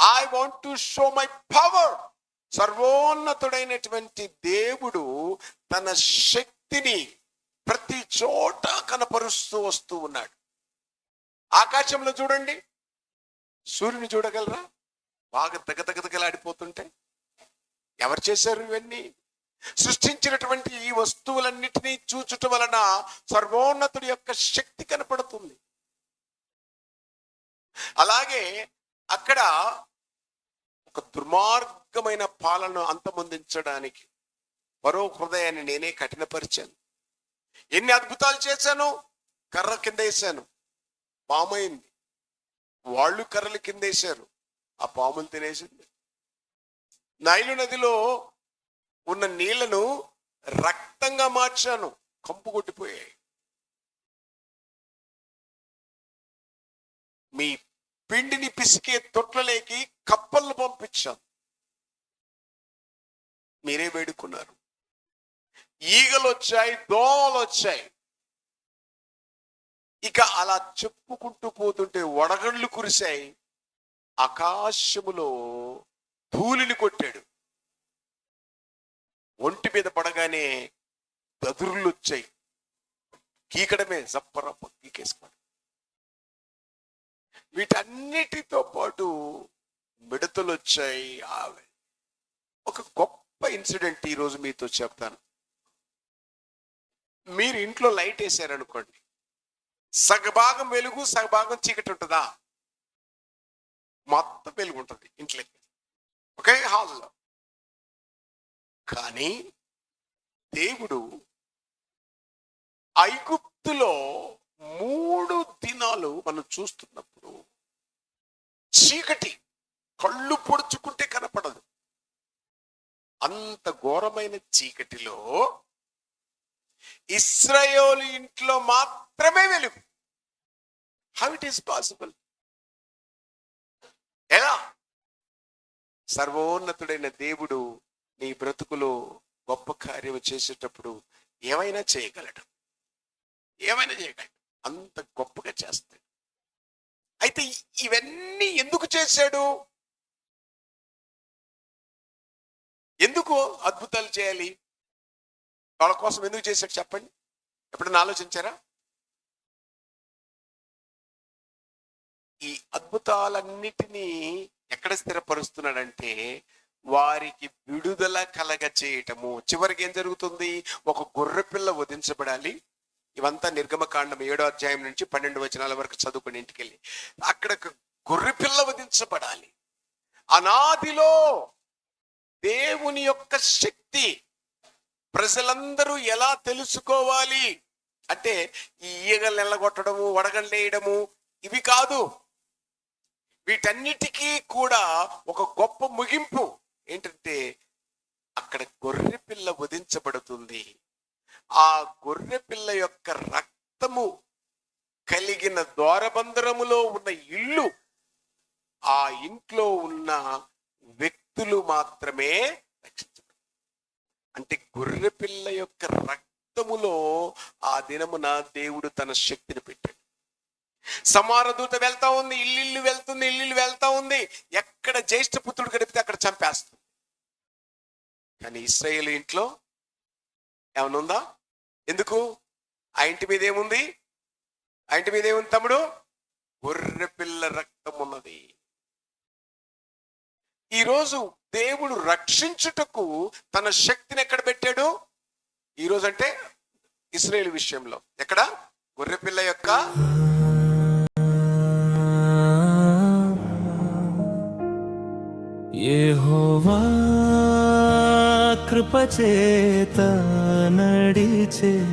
I want to show my power సర్వోన్నతుడైనటువంటి దేవుడు తన శక్తిని ప్రతి చోట కనపరుస్తూ వస్తూ ఉన్నాడు. ఆకాశంలో చూడండి. సూర్యుని చూడగలరా? బాగా తగతగతగలాడిపోతుంటే ఎవరు చేశారు ఇవన్నీ? సృష్టించినటువంటి ఈ వస్తువులన్నిటినీ చూచుట వలన సర్వోన్నతుడి యొక్క శక్తి కనపడుతుంది. అలాగే అక్కడ ఒక దుర్మార్గమైన పాలన అంతమొందించడానికి మరో హృదయాన్ని నేనే కఠినపరిచాను. ఎన్ని అద్భుతాలు చేశాను? కర్ర కింద వేశాను పామైంది. వాళ్ళు కర్రలు కింద వేశారు ఆ పాములు తినేసింది. నైలు నదిలో ఉన్న నీళ్ళను రక్తంగా మార్చాను. కంపు కొట్టిపోయాయి. మీ పిండిని పిసికే తొట్లలేకి కప్పలను పంపించాను. మీరే వేడుకున్నారు. ఈగలు వచ్చాయి దోమలు వచ్చాయి ఇక అలా చెప్పుకుంటూ పోతుంటే వడగండ్లు కురిశాయి. ఆకాశములో ధూళిని కొట్టాడు. ఒంటి మీద పడగానే దదురులు వచ్చాయి గీకడమే జప్పరప్ప కీకేసుకోండి వీటన్నిటితో పాటు మిడతలు వచ్చాయి ఆవే ఒక గొప్ప ఇన్సిడెంట్ ఈరోజు మీతో చెప్తాను. మీరు ఇంట్లో లైట్ వేసారనుకోండి. సగభాగం వెలుగు సగభాగం చీకటి ఉంటుందా? మొత్తం వెలుగు ఉంటుంది ఇంట్లో. ఒకే హాల్లో. కానీ దేవుడు ఐగుప్తులో మూడు దినాలు మనం చూస్తున్నాం. చీకటి కళ్ళు పొడుచుకుంటే కనపడదు. అంత ఘోరమైన చీకటిలో ఇస్రాయోలు ఇంట్లో మాత్రమే వెలుగు. హౌ ఇట్ ఈస్ పాసిబుల్ ఎలా? సర్వోన్నతుడైన దేవుడు నీ బ్రతుకులో గొప్ప కార్యం చేసేటప్పుడు ఏమైనా చేయగలడు? ఏమైనా చేయగలడు? అంత గొప్పగా చేస్తాడు. అయితే ఇవన్నీ ఎందుకు చేశాడు? ఎందుకు అద్భుతాలు చేయాలి? వాళ్ళ కోసం ఎందుకు చేశాడు చెప్పండి. ఎప్పుడైనా ఆలోచించారా? ఈ అద్భుతాలన్నిటినీ ఎక్కడ స్థిరపరుస్తున్నాడంటే వారికి విడుదల కలగ చేయటము చివరికి ఏం జరుగుతుంది? ఒక గొర్రె పిల్ల వధించబడాలి. ఇవంతా నిర్గమకాండం ఏడో అధ్యాయం నుంచి పన్నెండు వచనాల వరకు చదువుకుని ఇంటికి వెళ్ళి అక్కడ గొర్రె పిల్ల వధించబడాలి. అనాదిలో దేవుని యొక్క శక్తి ప్రజలందరూ ఎలా తెలుసుకోవాలి? అంటే ఈ ఈగలు ఎల్లగొట్టడము వడగళ్ళేయడము ఇవి కాదు. వీటన్నిటికీ కూడా ఒక గొప్ప ముగింపు ఏంటంటే అక్కడ గొర్రె పిల్ల వధించబడుతుంది ఆ గొర్రె పిల్ల యొక్క రక్తము ఆయన ద్వారబంధరములో ఉన్న ఇల్లు ఆ ఇంట్లో ఉన్న వ్యక్తులు మాత్రమే అంటే గొర్రె పిల్ల యొక్క రక్తములో ఆ దినమున దేవుడు తన శక్తిని పెట్టాడు. సమారదూత వెళ్తా ఉంది ఇల్లు వెళ్తుంది ఇల్లు వెళ్తా ఉంది. ఎక్కడ జ్యేష్ఠ పుత్రుడు గడిపితే అక్కడ చంపేస్తుంది. కానీ ఇస్రాయేల్ ఇంట్లో ఏమనుందా? ఉందా ఎందుకు? ఆ ఇంటి మీద ఏముంది? ఆయన మీద ఏముంది తమ్ముడు? గొర్రెపిల్ల రక్తం ఉన్నది. ఈరోజు దేవుడు రక్షించుటకు తన శక్తిని ఎక్కడ పెట్టాడు? ఈరోజు అంటే ఇస్రాయేల్ విషయంలో. ఎక్కడ? గొర్రెపిల్ల యొక్క యెహోవా కృపచేత నడిచే